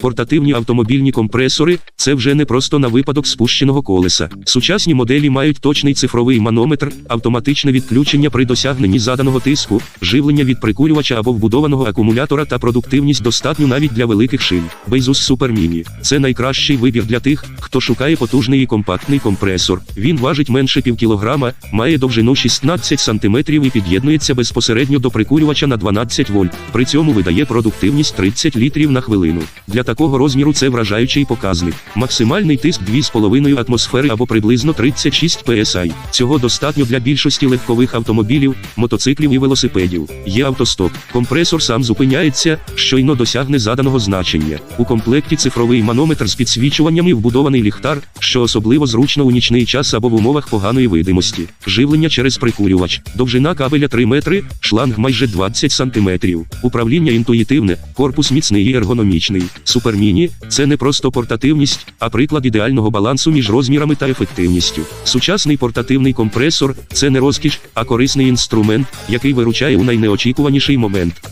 Портативні автомобільні компресори це вже не просто на випадок спущеного колеса. Сучасні моделі мають точний цифровий манометр, автоматичне відключення при досягненні заданого тиску, живлення від прикурювача або вбудованого акумулятора та продуктивність достатню навіть для великих шин. Bezos Super Mini – це найкращий вибір для тих, хто шукає потужний і компактний компресор. Він важить менше півкілограма, має довжину 16 см і під'єднується безпосередньо до прикурювача на 12 вольт. При цьому видає продуктивність 30 літрів на хвилину. Для такого розміру це вражаючий показник. Максимальний тиск 2,5 атмосфери або приблизно 36 PSI. Цього достатньо для більшості легкових автомобілів, мотоциклів і велосипедів. Є автостоп. Компресор сам зупиняється, щойно досягне заданого значення. У комплекті цифровий манометр з підсвічуванням і вбудований ліхтар, що особливо зручно у нічний час або в умовах поганої видимості. Живлення через прикурювач. Довжина кабеля 3 метри, шланг майже 20 сантиметрів. Управління інтуїтивне, корпус міцний і ергономічний. Суперміні це не просто портативність, а приклад ідеального балансу між розмірами та ефективністю. Сучасний портативний компресор це не розкіш, а корисний інструмент, який виручає у найнеочікуваніший момент.